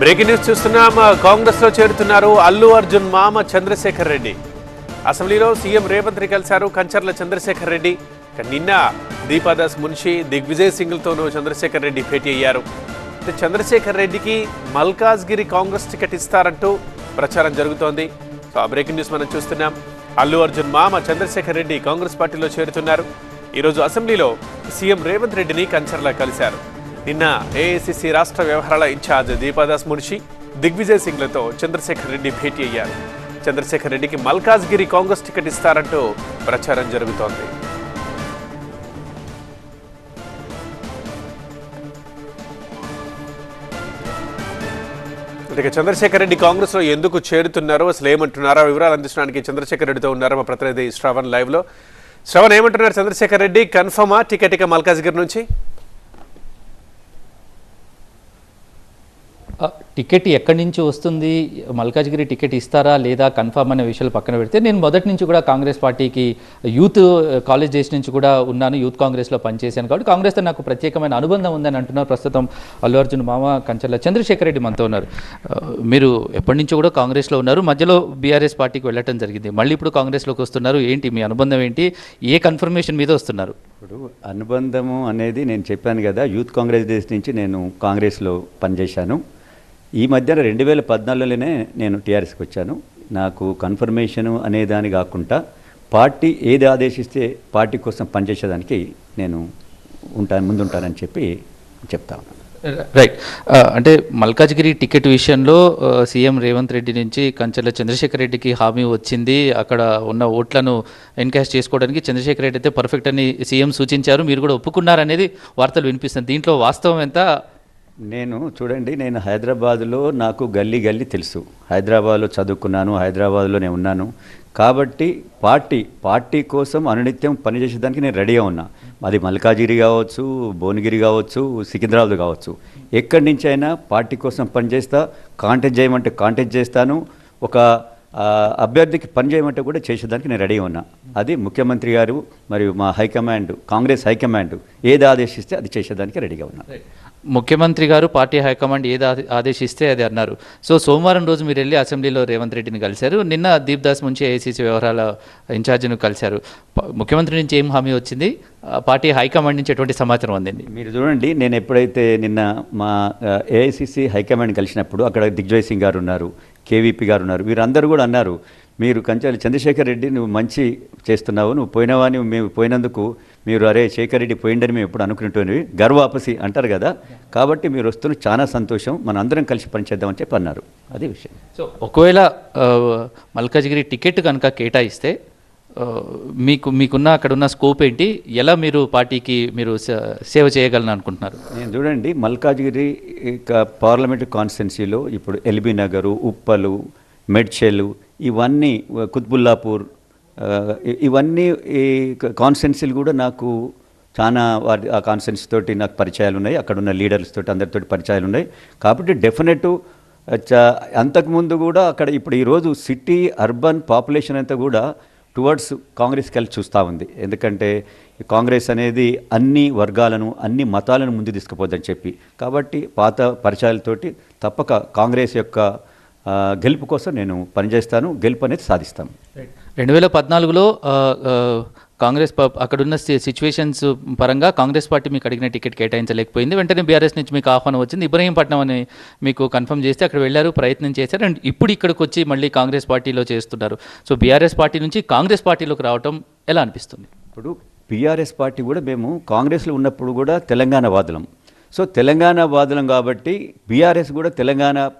Breaking news చూస్తున్నాం. కాంగ్రెస్లో చేరుతున్నారు అల్లు అర్జున్ మామ చంద్రశేఖర్ రెడ్డి. అసెంబ్లీలో సీఎం రేవంత్ రెడ్డి కలిశారు కంచర్ల చంద్రశేఖర్ రెడ్డి. నిన్న దీపాదాస్ మున్షి దిగ్విజయ్ సింగ్లతోనూ చంద్రశేఖర్ రెడ్డి భేటీ అయ్యారు. చంద్రశేఖర్ రెడ్డికి మల్కాజ్గిరి కాంగ్రెస్ టికెట్ ఇస్తారంటూ ప్రచారం జరుగుతోంది. సో ఆ బ్రేకింగ్ న్యూస్ మనం చూస్తున్నాం. అల్లు అర్జున్ మామ చంద్రశేఖర్ రెడ్డి కాంగ్రెస్ పార్టీలో చేరుతున్నారు. ఈరోజు అసెంబ్లీలో సీఎం రేవంత్ రెడ్డిని కంచర్ల కలిశారు. నిన్న ఏఐసిసి రాష్ట్ర వ్యవహారాల ఇన్ఛార్జ్ దీపాదాస్ మున్షి దిగ్విజయ్ సింగ్లతో చంద్రశేఖర్ రెడ్డి భేటీ అయ్యారు. చంద్రశేఖర్ రెడ్డికి మల్కాజ్గిరి కాంగ్రెస్ టికెట్ ఇస్తారంటూ ప్రచారం జరుగుతోంది. ఇక చంద్రశేఖర్ రెడ్డి కాంగ్రెస్లో ఎందుకు చేరుతున్నారు అసలు ఏమంటున్నారో వివరాలు అందించడానికి చంద్రశేఖర్ రెడ్డితో ఉన్నారు మా ప్రతినిధి శ్రవణ్ లైవ్లో శ్రవణ్ ఏమంటున్నారు చంద్రశేఖర్ రెడ్డి? కన్ఫర్మా టికెట్ ఇక మల్కాజ్గిరి నుంచి? టికెట్ ఎక్కడి నుంచి వస్తుంది? మల్కాజ్గిరి టికెట్ ఇస్తారా లేదా కన్ఫర్మ్ అనే విషయాలు పక్కన పెడితే నేను మొదటి నుంచి కూడా కాంగ్రెస్ పార్టీకి యూత్ కాలేజ్ డేస్ నుంచి కూడా ఉన్నాను యూత్ కాంగ్రెస్లో పనిచేశాను. కాబట్టి కాంగ్రెస్తో నాకు ప్రత్యేకమైన అనుబంధం ఉందని అంటున్నారు. ప్రస్తుతం అల్లు అర్జున్ మామ కంచెల చంద్రశేఖర్ రెడ్డి మనతో ఉన్నారు. మీరు ఎప్పటి నుంచో కూడా కాంగ్రెస్లో ఉన్నారు. మధ్యలో బీఆర్ఎస్ పార్టీకి వెళ్ళటం జరిగింది. మళ్ళీ ఇప్పుడు కాంగ్రెస్లోకి వస్తున్నారు. ఏంటి మీ అనుబంధం ఏంటి? ఏ కన్ఫర్మేషన్ మీద వస్తున్నారు? ఇప్పుడు అనుబంధము అనేది నేను చెప్పాను కదా యూత్ కాంగ్రెస్ డేస్ నుంచి నేను కాంగ్రెస్లో పనిచేశాను. ఈ మధ్యన రెండు వేల పద్నాలుగులోనే నేను టీఆర్ఎస్కి వచ్చాను. నాకు కన్ఫర్మేషను అనే దాని కాకుండా పార్టీ ఏది ఆదేశిస్తే పార్టీ కోసం పనిచేసేదానికి నేను ఉంటాను ముందుంటానని చెప్పి చెప్తా ఉన్నాను రైట్. అంటే మల్కాజ్గిరి టికెట్ విషయంలో సీఎం రేవంత్ రెడ్డి నుంచి కంచెల చంద్రశేఖర్ రెడ్డికి హామీ వచ్చింది. అక్కడ ఉన్న ఓట్లను ఎన్కాష్ చేసుకోవడానికి చంద్రశేఖర్ రెడ్డి అయితే పర్ఫెక్ట్ అని సీఎం సూచించారు. మీరు కూడా ఒప్పుకున్నారనేది వార్తలు వినిపిస్తుంది దీంట్లో వాస్తవం ఎంత? నేను చూడండి నేను హైదరాబాద్లో నాకు గల్లీ గల్లీ తెలుసు. హైదరాబాద్లో చదువుకున్నాను హైదరాబాద్లో నేను ఉన్నాను. కాబట్టి పార్టీ పార్టీ కోసం అనునిత్యం పనిచేసేదానికి నేను రెడీగా ఉన్నా. అది మల్కాజిరి కావచ్చు భువనగిరి కావచ్చు సికింద్రాబాద్ కావచ్చు. ఎక్కడి నుంచి అయినా పార్టీ కోసం పనిచేస్తా కాంటెక్ట్ చేయమంటే కాంటెక్ట్ చేస్తాను. ఒక అభ్యర్థికి పని చేయమంటే కూడా చేసేదానికి నేను రెడీ ఉన్నా. అది ముఖ్యమంత్రి గారు మరియు మా హైకమాండ్ కాంగ్రెస్ హైకమాండ్ ఏది ఆదేశిస్తే అది చేసేదానికి రెడీగా ఉన్నా. ముఖ్యమంత్రి గారు పార్టీ హైకమాండ్ ఏది ఆదేశిస్తే అది అన్నారు. సో సోమవారం రోజు మీరు వెళ్ళి అసెంబ్లీలో రేవంత్ రెడ్డిని కలిశారు. నిన్న దీప్ దాస్ ముంచి ఏఐసీసీ వ్యవహారాల ఇన్ఛార్జిను కలిశారు. ముఖ్యమంత్రి నుంచి ఏం హామీ వచ్చింది? పార్టీ హైకమాండ్ నుంచి ఎటువంటి సమాచారం అందింది? మీరు చూడండి నేను ఎప్పుడైతే నిన్న మా ఏఐసీసీ హైకమాండ్ కలిసినప్పుడు అక్కడ దిగ్విజయ్ సింగ్ గారు ఉన్నారు కేవీపీ గారు ఉన్నారు వీరందరూ కూడా అన్నారు మీరు కంచాలి చంద్రశేఖర్ రెడ్డి నువ్వు మంచి చేస్తున్నావు నువ్వు పోయినావని మేము పోయినందుకు మీరు అరే శేఖర్ రెడ్డి పోయిండని మేము ఎప్పుడు అనుకుంటున్నవి గర్వాపసి అంటారు కదా. కాబట్టి మీరు వస్తున్న చాలా సంతోషం. మన అందరం కలిసి పనిచేద్దామని చెప్పి అన్నారు. అదే విషయం. సో ఒకవేళ మల్కాజ్గిరి టికెట్ కనుక కేటాయిస్తే మీకు మీకున్న అక్కడ ఉన్న స్కోప్ ఏంటి? ఎలా మీరు పార్టీకి మీరు సేవ చేయగలని అనుకుంటున్నారు? నేను చూడండి మల్కాజ్గిరి పార్లమెంట్ కాన్స్టిట్యున్సీలో ఇప్పుడు ఎల్బీ నగరు ఉప్పలు మెడ్చెలు ఇవన్నీ కుత్బుల్లాపూర్ ఇవన్నీ ఈ కాన్స్టిట్యున్సీలు కూడా నాకు చాలా వారి ఆ కాన్స్టిట్యున్సీ తోటి నాకు పరిచయాలు ఉన్నాయి. అక్కడ ఉన్న లీడర్స్ తోటి అందరితోటి పరిచయాలు ఉన్నాయి. కాబట్టి డెఫినెట్ అంతకుముందు కూడా అక్కడ ఇప్పుడు ఈరోజు సిటీ అర్బన్ పాపులేషన్ అంతా కూడా టువర్డ్స్ కాంగ్రెస్కి వెళ్ళి చూస్తూ ఉంది. ఎందుకంటే కాంగ్రెస్ అనేది అన్ని వర్గాలను అన్ని మతాలను ముందు తీసుకుపోద్దని చెప్పి. కాబట్టి పాత పరిచయాలతోటి తప్పక కాంగ్రెస్ యొక్క గెలుపు కోసం నేను పనిచేస్తాను. గెలుపు అనేది సాధిస్తాను. రెండు వేల పద్నాలుగులో కాంగ్రెస్ ప- అక్కడున్న సిచ్యువేషన్స్ పరంగా కాంగ్రెస్ పార్టీ మీకు అడిగిన టికెట్ కేటాయించలేకపోయింది. వెంటనే బీఆర్ఎస్ నుంచి మీకు ఆహ్వానం వచ్చింది. ఇబ్రహీంపట్నం అని మీకు కన్ఫర్మ్ చేస్తే అక్కడ వెళ్ళారు ప్రయత్నం చేశారు అండ్ ఇప్పుడు ఇక్కడికి వచ్చి మళ్ళీ కాంగ్రెస్ పార్టీలో చేస్తున్నారు. సో బీఆర్ఎస్ పార్టీ నుంచి కాంగ్రెస్ పార్టీలోకి రావటం ఎలా అనిపిస్తుంది? ఇప్పుడు బీఆర్ఎస్ పార్టీ కూడా మేము కాంగ్రెస్లో ఉన్నప్పుడు కూడా తెలంగాణ వాదులం. సో తెలంగాణ వాదులం కాబట్టి బీఆర్ఎస్ కూడా తెలంగాణ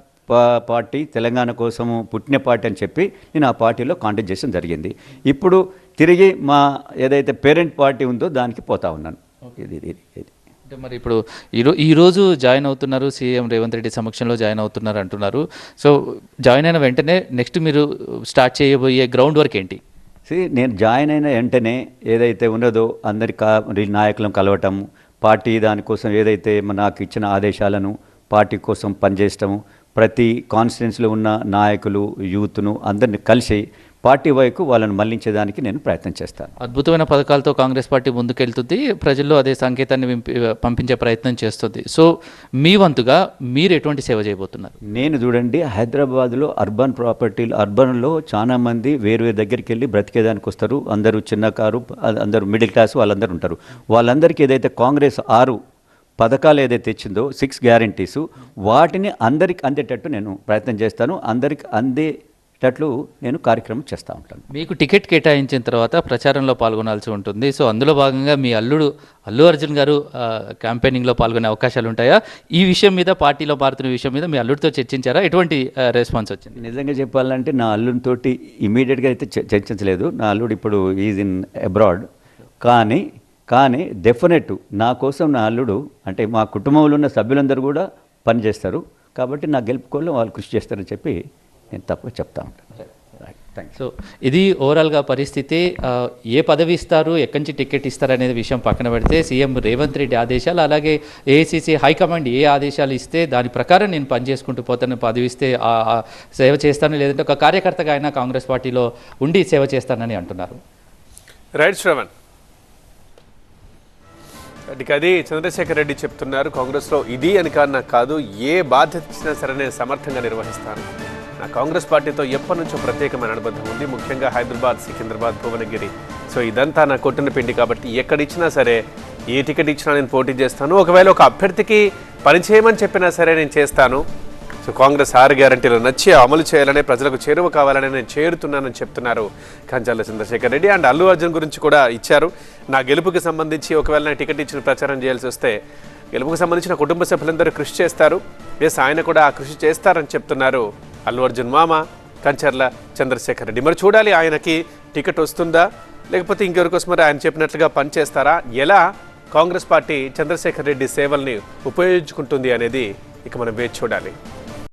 పార్టీ తెలంగాణ కోసము పుట్టిన పార్టీ అని చెప్పి నేను ఆ పార్టీలో కాంటాక్ట్ చేయడం జరిగింది. ఇప్పుడు తిరిగి మా ఏదైతే పేరెంట్ పార్టీ ఉందో దానికి పోతా ఉన్నాను. ఇది ఇది అంటే మరి ఇప్పుడు ఈరో ఈరోజు జాయిన్ అవుతున్నారు సీఎం రేవంత్ రెడ్డి సమక్షంలో జాయిన్ అవుతున్నారు అంటున్నారు. సో జాయిన్ అయిన వెంటనే నెక్స్ట్ మీరు స్టార్ట్ చేయబోయే గ్రౌండ్ వర్క్ ఏంటి? నేను జాయిన్ అయిన వెంటనే ఏదైతే ఉన్నదో అందరి కా నాయకులను కలవటం పార్టీ దానికోసం ఏదైతే నాకు ఇచ్చిన ఆదేశాలను పార్టీ కోసం పనిచేయటము ప్రతి కాన్స్టిట్యున్సీలో ఉన్న నాయకులు యూత్ను అందరిని కలిసి పార్టీ వైపు వాళ్ళని మళ్ళించేదానికి నేను ప్రయత్నం చేస్తాను. అద్భుతమైన పథకాలతో కాంగ్రెస్ పార్టీ ముందుకెళ్తుంది. ప్రజల్లో అదే సంకేతాన్ని పంపించే ప్రయత్నం చేస్తుంది. సో మీ వంతుగా మీరు ఎటువంటి సేవ చేయబోతున్నారు? నేను చూడండి హైదరాబాద్లో అర్బన్ ప్రాపర్టీలు అర్బన్లో చాలా మంది వేరు వేరు దగ్గరికి వెళ్ళి బ్రతికేదానికి వస్తారు. అందరూ చిన్న కారు అందరూ మిడిల్ క్లాస్ వాళ్ళందరూ ఉంటారు. వాళ్ళందరికీ ఏదైతే కాంగ్రెస్ ఆరు పథకాలు ఏదైతే ఇచ్చిందో సిక్స్ గ్యారంటీస్ వాటిని అందరికి అందేటట్టు నేను ప్రయత్నం చేస్తాను. అందరికి అందేటట్లు నేను కార్యక్రమం చేస్తూ ఉంటాను. మీకు టికెట్ కేటాయించిన తర్వాత ప్రచారంలో పాల్గొనాల్సి ఉంటుంది. సో అందులో భాగంగా మీ అల్లుడు అల్లు అర్జున్ గారు క్యాంపెయినింగ్లో పాల్గొనే అవకాశాలు ఉంటాయా? ఈ విషయం మీద పార్టీలో మారుతున్న విషయం మీద మీ అల్లుడితో చర్చించారా? ఎటువంటి రెస్పాన్స్ వచ్చింది? నిజంగా చెప్పాలంటే నా అల్లుడితోటి ఇమీడియట్గా అయితే చర్చించలేదు. నా అల్లుడు ఇప్పుడు ఈజ్ ఇన్ అబ్రాడ్. కానీ కానీ డెఫినెట్ నా కోసం నా అల్లుడు అంటే మా కుటుంబంలో ఉన్న సభ్యులందరూ కూడా పనిచేస్తారు. కాబట్టి నా గెలుపుకోళ్ళు వాళ్ళు కృషి చేస్తారని చెప్పి నేను తప్ప చెప్తా ఉంటాను సో ఇది ఓవరాల్గా పరిస్థితి ఏ పదవి ఇస్తారు ఎక్కడి నుంచి టికెట్ ఇస్తారు అనేది విషయం పక్కన పెడితే సీఎం రేవంత్ రెడ్డి ఆదేశాలు అలాగే ఏఐసీసీ హైకమాండ్ ఏ ఆదేశాలు ఇస్తే దాని ప్రకారం నేను పనిచేసుకుంటూ పోతాను పదవి ఇస్తే సేవ చేస్తాను లేదంటే ఒక కార్యకర్తగా అయినా కాంగ్రెస్ పార్టీలో ఉండి సేవ చేస్తానని అంటున్నారు. రైట్ శ్రవణ్ ఇక అది చంద్రశేఖర్ రెడ్డి చెప్తున్నారు కాంగ్రెస్లో ఇది అని కాదు నాకు కాదు ఏ బాధ్యత ఇచ్చినా సరే నేను సమర్థంగా నిర్వహిస్తాను. నా కాంగ్రెస్ పార్టీతో ఎప్పటి నుంచో ప్రత్యేకమైన అనుబంధం ఉంది ముఖ్యంగా హైదరాబాద్ సికింద్రాబాద్ భువనగిరి. సో ఇదంతా నా కొట్టిన పిండి కాబట్టి ఎక్కడిచ్చినా సరే ఏ టికెట్ ఇచ్చినా నేను పోటీ చేస్తాను. ఒకవేళ ఒక అభ్యర్థికి పనిచేయమని చెప్పినా సరే నేను చేస్తాను. సో కాంగ్రెస్ ఆరు గ్యారంటీలు నచ్చి అమలు చేయాలని ప్రజలకు చేరువ కావాలని నేను చేరుతున్నానని చెప్తున్నారు కంచాల చంద్రశేఖర్ రెడ్డి. అండ్ అల్లు అర్జున్ గురించి కూడా ఇచ్చారు. నా గెలుపుకి సంబంధించి ఒకవేళ నా టికెట్ ఇచ్చిన ప్రచారం చేయాల్సి వస్తే గెలుపుకు సంబంధించిన కుటుంబ సభ్యులందరూ కృషి చేస్తారు. ఎస్ ఆయన కూడా ఆ కృషి చేస్తారని చెప్తున్నారు అల్లు అర్జున్ మామ కంచర్ల చంద్రశేఖర్ రెడ్డి. మరి చూడాలి ఆయనకి టికెట్ వస్తుందా? లేకపోతే ఇంకెవరికోసం మరి ఆయన చెప్పినట్లుగా పనిచేస్తారా? ఎలా కాంగ్రెస్ పార్టీ చంద్రశేఖర్ రెడ్డి సేవల్ని ఉపయోగించుకుంటుంది అనేది ఇక మనం వేచి చూడాలి.